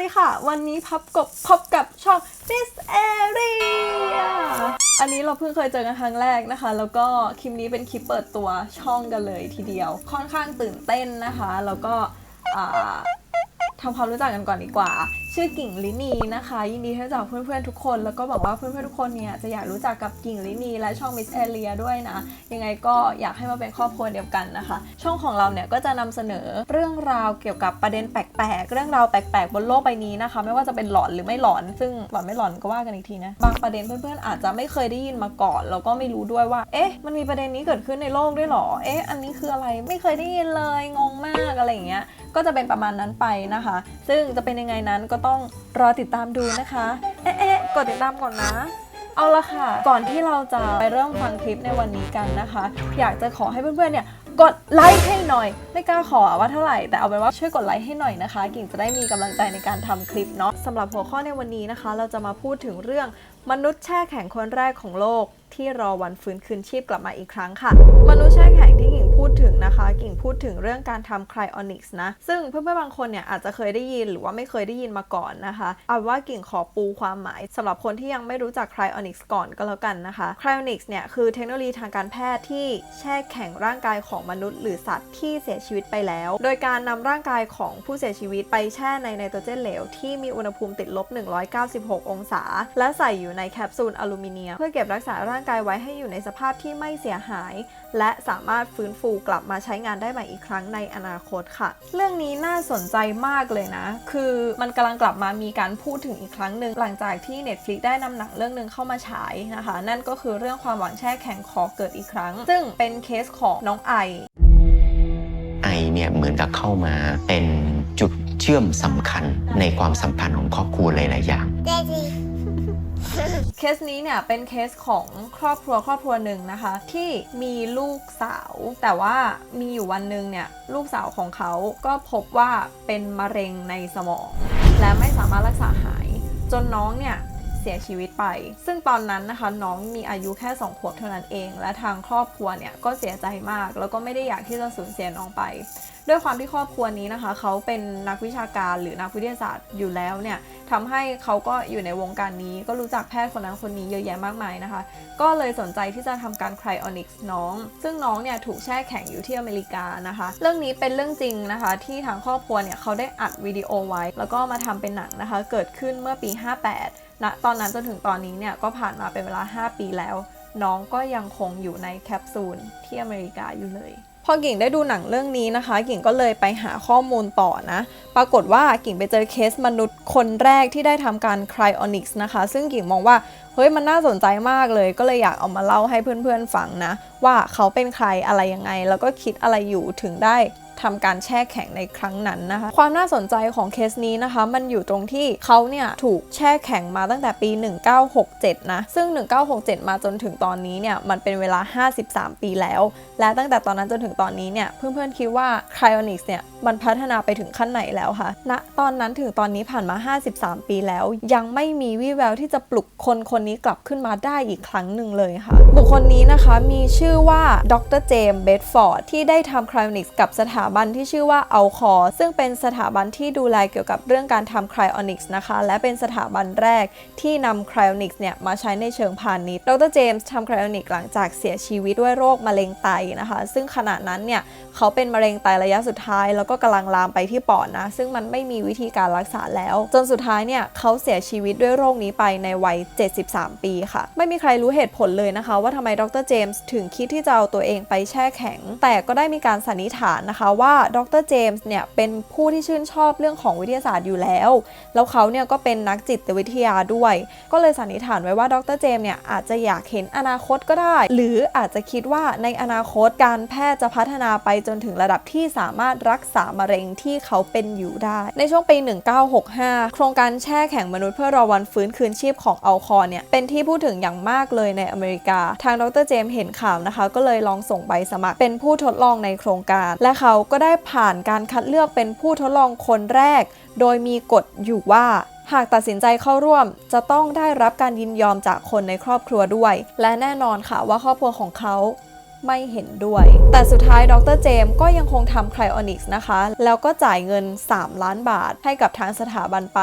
ดีค่ะ วันนี้พับกบพบกับช่อง Miss Area อันนี้เราเพิ่งเคยเจอกันครั้งแรกนะคะ แล้วก็คลิปนี้เป็นคลิปเปิดตัวช่องกันเลยทีเดียว ค่อนข้างตื่นเต้นนะคะ แล้วก็ทำความรู้จักกันก่อนดีกว่า ชื่อกิ่งลินีนะคะ ยินดีที่รู้จักเพื่อนๆทุกคน แล้วก็บอกว่าเพื่อนๆทุกคนเนี่ยจะอยากรู้จักกับกิ่งลินีและช่อง Miss Area ด้วยนะ ยังไงก็อยากให้มาเป็นครอบครัวเดียวกันนะคะ ช่องของเราเนี่ยก็จะนำเสนอเรื่องราวเกี่ยวกับประเด็นแปลกๆ เรื่องราวแปลกๆ บนโลกใบนี้นะคะ ไม่ว่าจะเป็นหลอนหรือไม่หลอน ซึ่งหลอนไม่หลอนก็ว่ากันอีกทีนะ บางประเด็นเพื่อนๆอาจจะไม่เคยได้ยินมาก่อนแล้วก็ไม่รู้ด้วยว่า เอ๊ะ มันมีประเด็นนี้เกิดขึ้นในโลกด้วยหรอ เอ๊ะ อันนี้คืออะไร ไม่เคยได้ยินเลย งงมากอะไรอย่างเงี้ย ก็จะเป็นประมาณนั้นไปนะคะ ซึ่งจะเป็นยังไงนั้นก็ต้องรอติดตามดูนะคะ เอ๊ะกดติดตามก่อนนะ เอาละค่ะ ก่อนที่เราจะไปเริ่มฟังคลิปในวันนี้กันนะคะ อยากจะขอให้เพื่อนๆเนี่ยกดไลค์ให้หน่อย ไม่กล้าขอว่าเท่าไหร่ แต่เอาเป็นว่าช่วยกดไลค์ให้หน่อยนะคะ กิ่งจะได้มีกำลังใจในการทำคลิปเนาะสำหรับหัวข้อในวันนี้นะคะ เราจะมาพูดถึงเรื่องมนุษย์แช่แข็งคนแรกของโลก ที่รอวันฟื้นคืนชีพกลับมาอีกครั้งค่ะ มนุษย์แช่แข็งที่กิ่ง พูดถึงนะคะ กิ่งพูดถึงเรื่องการทำไคลออนิกส์นะ ซึ่งเพื่อนๆบางคนเนี่ยอาจจะเคยได้ยินหรือว่าไม่เคยได้ยินมาก่อนนะคะเอาว่ากิ่งขอปูความหมายสำหรับคนที่ยังไม่รู้จักไคลออนิกส์ก่อนก็แล้วกันนะคะไคลออนิกส์เนี่ยคือเทคโนโลยีทางการแพทย์ที่แช่แข็งร่างกายของมนุษย์ หรือสัตว์ที่เสียชีวิตไปแล้ว โดยการนำร่างกายของผู้เสียชีวิตไปแช่ในไนโตรเจนเหลวที่มีอุณหภูมิติดลบ 196 องศา และใส่อยู่ในแคปซูลอลูมิเนียมเพื่อเก็บรักษาร่างกายไว้ให้อยู่ในสภาพที่ไม่เสียหาย และสามารถฟื้นฟูกลับมาใช้งานได้ใหม่อีกครั้งในอนาคตค่ะ เรื่องนี้น่าสนใจมากเลยนะ คือมันกำลังกลับมามีการพูดถึงอีกครั้งหนึ่งหลังจากที่ Netflix ได้นำหนังเรื่องหนึ่งเข้ามาฉายนะคะ นั่นก็คือเรื่องความหวังแช่แข็งขอเกิดอีกครั้ง ซึ่งเป็นเคสของน้องไอไอเนี่ยเหมือนกับเข้ามาเป็นจุดเชื่อมสำคัญในความสัมพันธ์ของครอบครัวหลายๆอย่าง Daddy. เคสนี้เนี่ยเป็นเคสของครอบครัวครอบครัวหนึ่งนะคะ ที่มีลูกสาว แต่ว่ามีอยู่วันหนึ่งเนี่ยลูกสาวของเขาก็พบว่าเป็นมะเร็งในสมอง และไม่สามารถรักษาหาย จนน้องเนี่ยเสียชีวิตไป ซึ่งตอนนั้นนะคะน้องมีอายุแค่ 2 ขวบเท่านั้นเอง และทางครอบครัวเนี่ยก็เสียใจมาก แล้วก็ไม่ได้อยากที่จะสูญเสียน้องไป ด้วยความที่ครอบครัวนี้นะคะเขาเป็นนักวิชาการหรือนักวิทยาศาสตร์อยู่แล้วเนี่ยทำให้เขาก็อยู่ในวงการนี้ ก็รู้จักแพทย์คนนั้นคนนี้เยอะแยะมากมายนะคะ ก็เลยสนใจที่จะทำการไคลออนิกส์น้อง ซึ่งน้องเนี่ยถูกแช่แข็งอยู่ที่อเมริกานะคะ เรื่องนี้เป็นเรื่องจริงนะคะ ที่ทางครอบครัวเนี่ยเขาได้อัดวิดีโอไว้ แล้วก็มาทำเป็นหนังนะคะ เกิดขึ้นเมื่อปี 58ณตอนนั้นจนถึงตอนนี้เนี่ยก็ผ่านมาเป็นเวลา 5 ปีแล้ว น้องก็ยังคงอยู่ในแคปซูลที่อเมริกาอยู่เลย อกิ่งได้ดูหนังเรื่องนี้นะคะ กิ่งก็เลยไปหาข้อมูลต่อนะ ปรากฏว่ากิ่งไปเจอเคสมนุษย์คนแรกที่ได้ทำการคลออนิกส์นะคะ ซึ่งกิ่งมองว่าเฮ้ยมันน่าสนใจมากเลย ก็เลยอยากเอามาเล่าให้เพื่อนๆฟังนะ ว่าเขาเป็นใครอะไรยังไง แล้วก็คิดอะไรอยู่ถึงได้ ทำการแช่แข็งในครั้งนั้นนะคะ ความน่าสนใจของเคสนี้นะคะ มันอยู่ตรงที่เขาเนี่ยถูกแช่แข็งมาตั้งแต่ปี 1967 นะ ซึ่ง 1967 มาจนถึงตอนนี้เนี่ยมันเป็นเวลา 53 ปีแล้ว และตั้งแต่ตอนนั้นจนถึงตอนนี้เนี่ยเพื่อนๆคิดว่า Cryonics เนี่ยมันพัฒนาไปถึงขั้นไหนแล้วคะณตอนนั้นถึงตอนนี้ผ่านมา 53 ปีแล้ว ยังไม่มีวี่แววที่จะปลุกคนคนนี้กลับขึ้นมาได้อีกครั้งหนึ่งเลยค่ะ บุคคลนี้นะคะมีชื่อว่าดรเจมส์เบดฟอร์ดที่ได้ทำ Cryonics กับสถาบันที่ชื่อว่าเอาคอซึ่งเป็นสถาบันที่ดูแลเกี่ยวกับเรื่องการทำ Cryonics นะคะ และเป็นสถาบันแรกที่นำ Cryonics เนี่ยมาใช้ในเชิงพาณิชย์ ดรเจมส์ทำ Cryonics หลังจากเสียชีวิตด้วยโรคมะเร็งไตนะคะ ซึ่งขณะนั้นเนี่ยเขาเป็นมะเร็งไตระยะสุดท้าย แล้วก็กำลังลามไปที่ปอดนะ ซึ่งมันไม่มีวิธีการรักษาแล้ว จนสุดท้ายเนี่ยเขาเสียชีวิตด้วยโรคนี้ไปในวัย 73 ปีค่ะ ไม่มีใครรู้เหตุผลเลยนะคะ ว่าทำไมดรเจมส์ถึงคิดที่จะเอาตัวเองไปแช่แข็ง แต่ก็ได้มีการสันนิษฐานนะคะว่าดรเจมส์เนี่ยเป็นผู้ที่ชื่นชอบเรื่องของวิทยาศาสตร์อยู่แล้ว แล้วเขาเนี่ยก็เป็นนักจิตวิทยาด้วย ก็เลยสันนิษฐานไว้ว่าดรเจมส์เนี่ยอาจจะอยากเห็นอนาคตก็ได้ หรืออาจจะคิดว่าในอนาคตการแพทย์จะพัฒนาไปจนถึงระดับที่สามารถรักษามะเร็งที่เขาเป็นอยู่ได้ ในช่วงปี 1965 โครงการแช่แข็งมนุษย์เพื่อรอวันฟื้นคืนชีพของอัลคอเนี่ยเป็นที่พูดถึงอย่างมากเลยในอเมริกา ทางดรเจมส์เห็นข่าวนะคะ ก็เลยลองส่งใบสมัครเป็นผู้ทดลองในโครงการ และเขาก็ได้ผ่านการคัดเลือกเป็นผู้ทดลองคนแรก โดยมีกฎอยู่ว่า หากตัดสินใจเข้าร่วม จะต้องได้รับการยินยอมจากคนในครอบครัวด้วย และแน่นอนค่ะว่าครอบครัวของเขาไม่เห็นด้วย แต่สุดท้ายดรเจมส์ก็ยังคงทำไคลออนิกส์นะคะ แล้วก็จ่ายเงิน 3 ล้านบาทให้กับทางสถาบันไป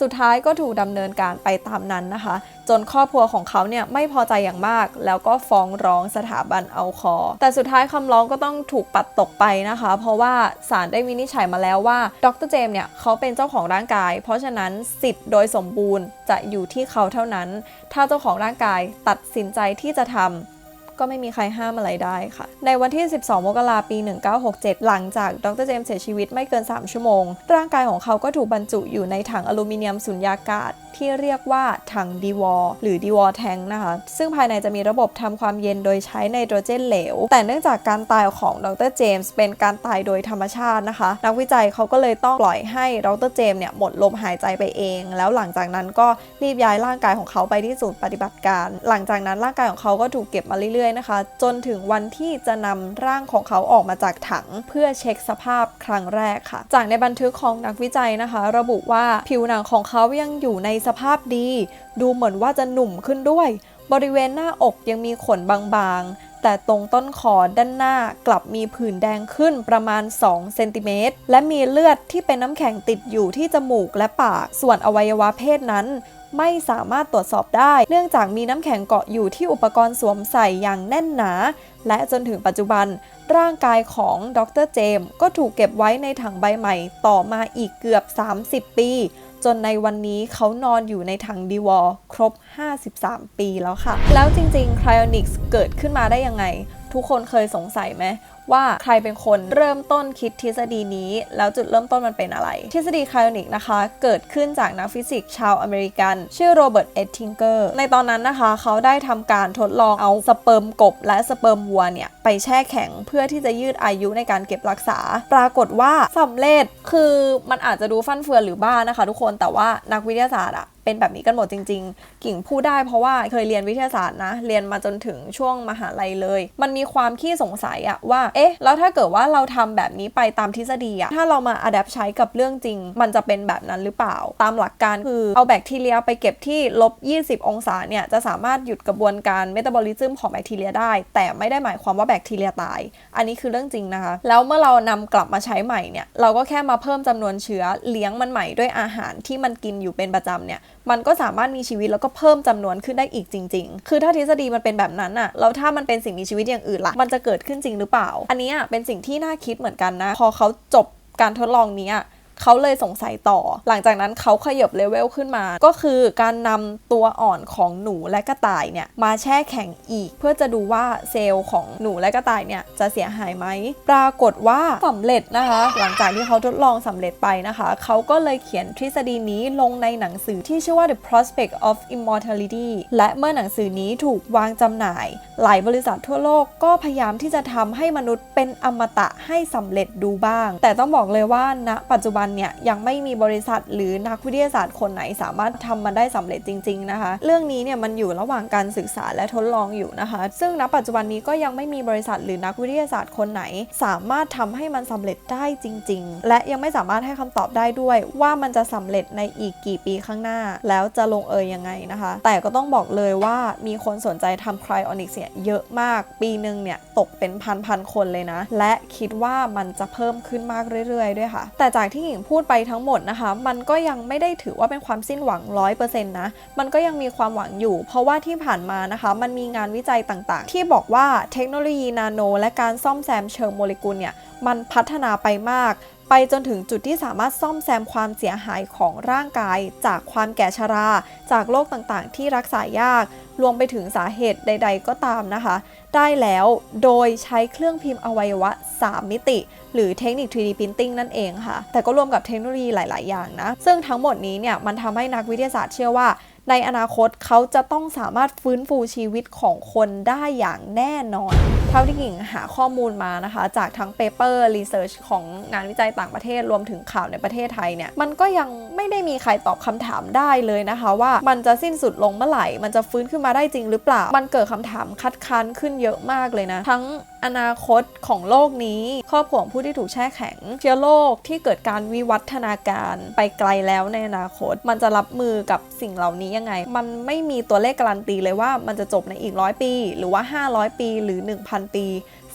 สุดท้ายก็ถูกดำเนินการไปตามนั้นนะคะ จนครอบครัวของเขาเนี่ยไม่พอใจอย่างมาก แล้วก็ฟ้องร้องสถาบันเอาคอ แต่สุดท้ายคำร้องก็ต้องถูกปัดตกไปนะคะ เพราะว่าศาลได้วินิจฉัยมาแล้วว่าดรเจมเนี่ยเขาเป็นเจ้าของร่างกาย เพราะฉะนั้นสิทธิ์โดยสมบูรณ์จะอยู่ที่เขาเท่านั้น ถ้าเจ้าของร่างกายตัดสินใจที่จะทำ ก็ไม่มีใครห้ามอะไรได้ค่ะ ในวันที่ 12 มกราปี 1967 หลังจากดรเจมส์เสียชีวิตไม่เกิน 3 ชั่วโมง ร่างกายของเขาก็ถูกบรรจุอยู่ในถังอลูมิเนียมสุญญากาศ ที่เรียกว่าถังดีวอลหรือดีวอลแทงนะคะ ซึ่งภายในจะมีระบบทำความเย็นโดยใช้ไนโตรเจนเหลว แต่เนื่องจากการตายของดรเจมส์เป็นการตายโดยธรรมชาตินะคะ นักวิจัยเขาก็เลยต้องปล่อยให้ดรเจมส์เนี่ยหมดลมหายใจไปเอง แล้วหลังจากนั้นก็รีบย้ายร่างกายของเขาไปที่ศูนย์ปฏิบัติการ หลังจากนั้นร่างกายของเขาก็ถูกเก็บมาเรื่อยๆนะคะ จนถึงวันที่จะนำร่างของเขาออกมาจากถัง เพื่อเช็คสภาพครั้งแรกค่ะ จากในบันทึกของนักวิจัยนะคะ ระบุว่าผิวหนังของเขายังอยู่ในสภาพดี ดูเหมือนว่าจะหนุ่มขึ้นด้วย บริเวณหน้าอกยังมีขนบางๆ แต่ตรงต้นคอด้านหน้ากลับมีผื่นแดงขึ้นประมาณ 2 เซนติเมตร และมีเลือดที่เป็นน้ำแข็งติดอยู่ที่จมูกและปาก ส่วนอวัยวะเพศนั้นไม่สามารถตรวจสอบได้ เนื่องจากมีน้ำแข็งเกาะอยู่ที่อุปกรณ์สวมใส่อย่างแน่นหนา และจนถึงปัจจุบัน ร่างกายของดรเจมส์ก็ถูกเก็บไว้ในถังใบใหม่ต่อมาอีกเกือบ 30 ปี จนในวันนี้เขานอนอยู่ในถังดีวอลครบ 53 ปีแล้วค่ะ แล้วจริงๆ Cryonics เกิดขึ้นมาได้ยังไง ทุกคนเคยสงสัยไหมว่าใครเป็นคนเริ่มต้นคิดทฤษฎีนี้ แล้วจุดเริ่มต้นมันเป็นอะไร ทฤษฎีไคลอนิกนะคะ เกิดขึ้นจากนักฟิสิกส์ชาวอเมริกัน ชื่อโรเบิร์ตเอ็ดทิงเกอร์ในตอนนั้นนะคะ เขาได้ทำการทดลองเอาสเปิร์มกบ และสเปิร์มวัวเนี่ย ไปแช่แข็งเพื่อที่จะยืดอายุในการเก็บรักษา ปรากฏว่าสำเร็จคือมันอาจจะดูฟั่นเฟือนหรือบ้านะคะ ทุกคนแต่ว่านักวิทยาศาสตร์อะเป็นแบบนี้กันหมดจริง ๆ กิ่งพูดได้เพราะว่าเคยเรียนวิทยาศาสตร์นะ เรียนมาจนถึงช่วงมหาลัยเลย มันมีความขี้สงสัยอะว่า เอ๊ะ แล้วถ้าเกิดว่าเราทำแบบนี้ไปตามทฤษฎีอะถ้าเรามาอัดแอปใช้กับเรื่องจริง มันจะเป็นแบบนั้นหรือเปล่า ตามหลักการคือเอาแบคทีเรียไปเก็บที่ลบ 20 องศาเนี่ย จะสามารถหยุดกระบวนการเมตาบอลิซึมของแบคทีเรียได้ แต่ไม่ได้หมายความว่าแบคทีเรียตาย อันนี้คือเรื่องจริงนะคะ แล้วเมื่อเรานำกลับมาใช้ใหม่เนี่ย เราก็แค่มาเพิ่มจำนวนเชื้อเลี้ยงมันใหม่ด้วยอาหารที่มันกินอยู่เป็นประจำเนี่ย มันก็สามารถมีชีวิตแล้วก็เพิ่มจำนวนขึ้นได้อีกจริง ๆ คือถ้าทฤษฎีมันเป็นแบบนั้นอะแล้วถ้ามันเป็นสิ่งมีชีวิตอย่างอื่นล่ะ มันจะเกิดขึ้นจริงหรือเปล่า อันนี้เป็นสิ่งที่น่าคิดเหมือนกันนะ พอเขาจบการทดลองนี้ เขาเลยสงสัยต่อ หลังจากนั้นเขาขยบเลเวลขึ้นมา ก็คือการนำตัวอ่อนของหนูและกระต่ายเนี่ยมาแช่แข็งอีก เพื่อจะดูว่าเซลล์ของหนูและกระต่ายเนี่ยจะเสียหายไหม ปรากฏว่าสำเร็จนะคะ หลังจากที่เขาทดลองสำเร็จไปนะคะ เขาก็เลยเขียนทฤษฎีนี้ลงในหนังสือที่ชื่อว่า The Prospect of Immortality และเมื่อหนังสือนี้ถูกวางจำหน่าย หลายบริษัททั่วโลกก็พยายามที่จะทำให้มนุษย์เป็นอมตะให้สำเร็จดูบ้าง แต่ต้องบอกเลยว่าณปัจจุบันเนี่ยยังไม่มีบริษัทหรือนักวิทยาศาสตร์คนไหนสามารถทำมันได้สำเร็จจริง ๆนะคะ เรื่องนี้เนี่ยมันอยู่ระหว่างการศึกษาและทดลองอยู่นะคะ ซึ่งณปัจจุบันนี้ก็ยังไม่มีบริษัทหรือนักวิทยาศาสตร์คนไหน สามารถทำให้มันสำเร็จได้จริง ๆ และยังไม่สามารถให้คำตอบได้ด้วย ว่ามันจะสำเร็จในอีกกี่ปีข้างหน้า แล้วจะลงเอยยังไงนะคะ แต่ก็ต้องบอกเลยว่ามีคนสนใจทำไครออนิกเนี่ยเยอะมาก ปีหนึ่งเนี่ยตกเป็นพันๆคนเลยนะ และคิดว่ามันจะเพิ่มขึ้นมากเรื่อยๆ ด้วยค่ะ แต่จากที่หญิงพูดไปทั้งหมดนะคะ มันก็ยังไม่ได้ถือว่าเป็นความสิ้นหวังร้อยเปอร์เซ็นต์นะ มันก็ยังมีความหวังอยู่ เพราะว่าที่ผ่านมานะคะ มันมีงานวิจัยต่างๆ ที่บอกว่าเทคโนโลยีนาโน และการซ่อมแซมเชิงโมเลกุลเนี่ย มันพัฒนาไปมาก ไปจนถึงจุดที่สามารถซ่อมแซมความเสียหายของร่างกาย จากความแก่ชรา จากโรคต่างๆ ที่รักษายาก รวมไปถึงสาเหตุใด ๆ ก็ตามนะคะ ได้แล้วโดยใช้เครื่องพิมพ์อวัยวะ 3 มิติ หรือเทคนิค 3D Printing นั่นเองค่ะ แต่ก็รวมกับเทคโนโลยีหลาย ๆ อย่างนะ ซึ่งทั้งหมดนี้เนี่ยมันทำให้นักวิทยาศาสตร์เชื่อว่า ในอนาคตเขาจะต้องสามารถฟื้นฟูชีวิตของคนได้อย่างแน่นอน เท่าที่กิ่งหาข้อมูลมานะคะ จากทั้งเปเปอร์รีเสิร์ชของงานวิจัยต่างประเทศรวมถึงข่าวในประเทศไทยเนี่ย มันก็ยังไม่ได้มีใครตอบคำถามได้เลยนะคะ ว่ามันจะสิ้นสุดลงเมื่อไหร่ มันจะฟื้นขึ้นมาได้จริงหรือเปล่า มันเกิดคำถามคัดค้านขึ้นเยอะมากเลยนะ ทั้งอนาคตของโลกนี้ ครอบครัวของผู้ที่ถูกแช่แข็ง เชื้อโรคที่เกิดการวิวัฒนาการไปไกลแล้วในอนาคต มันจะรับมือกับสิ่งเหล่านี้ยังไง มันไม่มีตัวเลขการันตีเลยว่ามันจะจบในอีกร้อยปี หรือว่า 500 ปีหรือ 1,000 ปี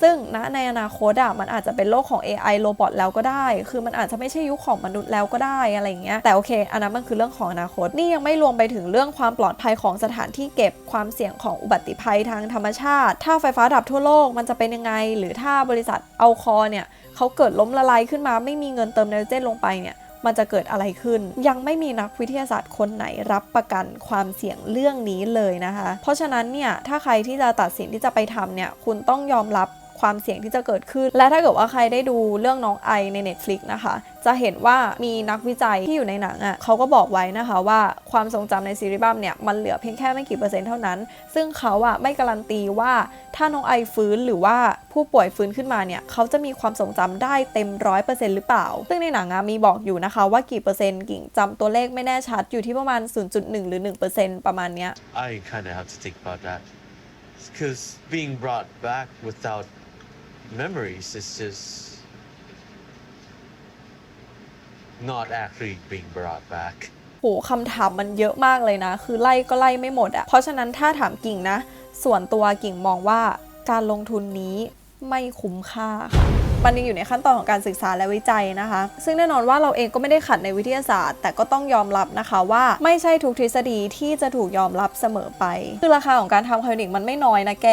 ซึ่งณในอนาคตอะมันอาจจะเป็นโลกของ AI โรบอทแล้วก็ได้ คือมันอาจจะไม่ใช่ยุคของมนุษย์แล้วก็ได้อะไรอย่างเงี้ยแต่โอเค อันนั้นมันคือเรื่องของอนาคตนี่ยังไม่รวมไปถึงเรื่องความปลอดภัยของสถานที่เก็บความเสี่ยงของอุบัติภัยทางธรรมชาติ ถ้าไฟฟ้าดับทั่วโลกมันจะเป็นยังไง หรือถ้าบริษัทเอาคอเนี่ยเขาเกิดล้มละลายขึ้นมาไม่มีเงินเติมไนโตรเจนลงไปเนี่ย มันจะเกิดอะไรขึ้น ยังไม่มีนักวิทยาศาสตร์คนไหนรับประกันความเสี่ยงเรื่องนี้เลยนะคะ เพราะฉะนั้นเนี่ยถ้าใครที่จะตัดสินที่จะไปทำเนี่ยคุณต้องยอมรับ ความเสี่ยงที่จะเกิดขึ้น และถ้าเกิดว่าใครได้ดูเรื่องน้องไอใน Netflix นะคะ จะเห็นว่ามีนักวิจัยที่อยู่ในหนังอะ่ะเขาก็บอกไว้นะคะว่าความทรงจำในซีรีบัมเนี่ยมันเหลือเพียงแค่ไม่กี่เปอร์เซ็นต์เท่านั้น ซึ่งเขาอะไม่การันตีว่าถ้าน้องไอฟื้นหรือว่าผู้ป่วยฟื้นขึ้นมาเนี่ยเขาจะมีความทรงจำได้เต็มร้อยเปอร์เซ็นต์หรือเปล่า ซึ่งในหนังอะมีบอกอยู่นะคะว่ากี่เปอร์เซ็นต์กิ่งจำตัวเลขไม่แน่ชัดอยู่ที่ประมาณ 0.1 หรือ 1%ประมาณเนี้ย I kind of have to think about that. Because being brought back without memories is just not actually being brought back. โหคำถามมันเยอะมากเลยนะ คือไล่ก็ไล่ไม่หมดอะเพราะฉะนั้นถ้าถามกิ่งนะ ส่วนตัวกิ่งมองว่าการลงทุนนี้ไม่คุ้มค่าค่ะมันยังอยู่ในขั้นตอนของการศึกษาและวิจัยนะคะ ซึ่งแน่นอนว่าเราเองก็ไม่ได้ขัดในวิทยาศาสตร์ แต่ก็ต้องยอมรับนะคะว่าไม่ใช่ทุกทฤษฎีที่จะถูกยอมรับเสมอไป คือราคาของการทำคลินิกมันไม่น้อยนะแก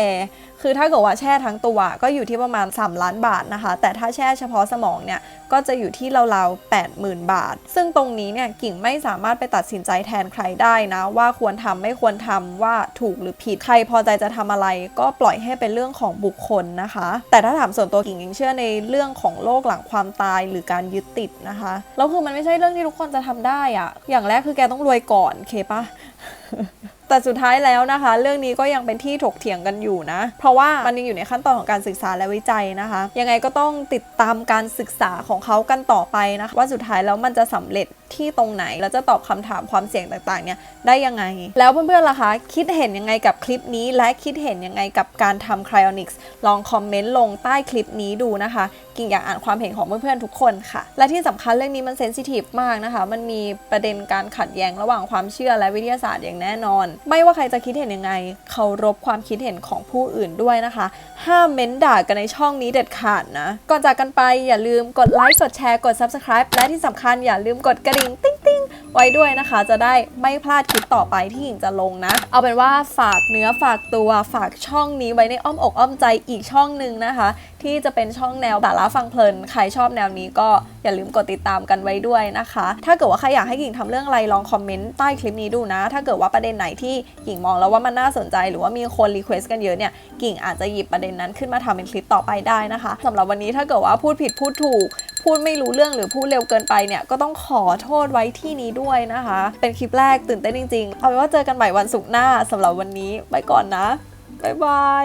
คือถ้าเกิดว่าแช่ทั้งตัวก็อยู่ที่ประมาณ 3 ล้านบาทนะคะ แต่ถ้าแช่เฉพาะสมองเนี่ยก็จะอยู่ที่ราวๆ80,000 บาท ซึ่งตรงนี้เนี่ยกิ่งไม่สามารถไปตัดสินใจแทนใครได้นะ ว่าควรทำไม่ควรทำว่าถูกหรือผิดใครพอใจจะทำอะไร ก็ปล่อยให้เป็นเรื่องของบุคคลนะคะ แต่ถ้าถามส่วนตัวกิ่งยังเชื่อในเรื่องของโลกหลังความตายหรือการยึดติดนะคะแล้วคือมันไม่ใช่เรื่องที่ทุกคนจะทำได้อะอย่างแรกคือแกต้องรวยก่อนเคปะ แต่สุดท้ายแล้วนะคะ เรื่องนี้ก็ยังเป็นที่ถกเถียงกันอยู่นะ เพราะว่ามันยังอยู่ในขั้นตอนของการศึกษาและวิจัยนะคะ ยังไงก็ต้องติดตามการศึกษาของเขากันต่อไปนะคะว่าสุดท้ายแล้วมันจะสำเร็จที่ตรงไหน แล้วจะตอบคำถามความเสี่ยงต่างๆเนี่ยได้ยังไง แล้วเพื่อนๆล่ะคะ คิดเห็นยังไงกับคลิปนี้ และคิดเห็นยังไงกับการทำ cryonics ลองคอมเมนต์ลงใต้คลิปนี้ดูนะคะ กิ่งอยากอ่านความเห็นของเพื่อนๆทุกคนค่ะ และที่สำคัญเรื่องนี้มันเซนซิทีฟมากนะคะ มันมีประเด็นการขัดแย้งระหว่างความเชื่อและวิทยาศาสตร์อย่างแน่นอนไม่ว่าใครจะคิดเห็นยังไงเคารพความคิดเห็นของผู้อื่นด้วยนะคะ ห้ามเม้นด่ากันในช่องนี้เด็ดขาดนะ ก่อนจากกันไปอย่าลืมกดไลค์กดแชร์กด subscribe และที่สำคัญอย่าลืมกดกระดิ่งติ๊งติ๊งไว้ด้วยนะคะ จะได้ไม่พลาดคลิปต่อไปที่หญิงจะลงนะ เอาเป็นว่าฝากเนื้อฝากตัวฝากช่องนี้ไว้ในอ้อมอกอ้อมใจอีกช่องหนึ่งนะคะ ที่จะเป็นช่องแนวสาระฟังเพลินใครชอบแนวนี้ก็ อย่าลืมกดติดตามกันไว้ด้วยนะคะ ถ้าเกิดว่าใครอยากให้กิ่งทำเรื่องอะไรลองคอมเมนต์ใต้คลิปนี้ดูนะ ถ้าเกิดว่าประเด็นไหนที่กิ่งมองแล้วว่ามันน่าสนใจ หรือว่ามีคนรีเควสต์กันเยอะเนี่ยกิ่งอาจจะหยิบประเด็นนั้นขึ้นมาทำเป็นคลิปต่อไปได้นะคะสำหรับวันนี้ถ้าเกิดว่าพูดผิดพูดถูกพูดไม่รู้เรื่องหรือพูดเร็วเกินไปเนี่ยก็ต้องขอโทษไว้ที่นี้ด้วยนะคะ เป็นคลิปแรกตื่นเต้นจริง ๆ เอาเป็นว่าเจอกันใหม่วันศุกร์หน้าสำหรับวันนี้ไปก่อนนะบ๊ายบาย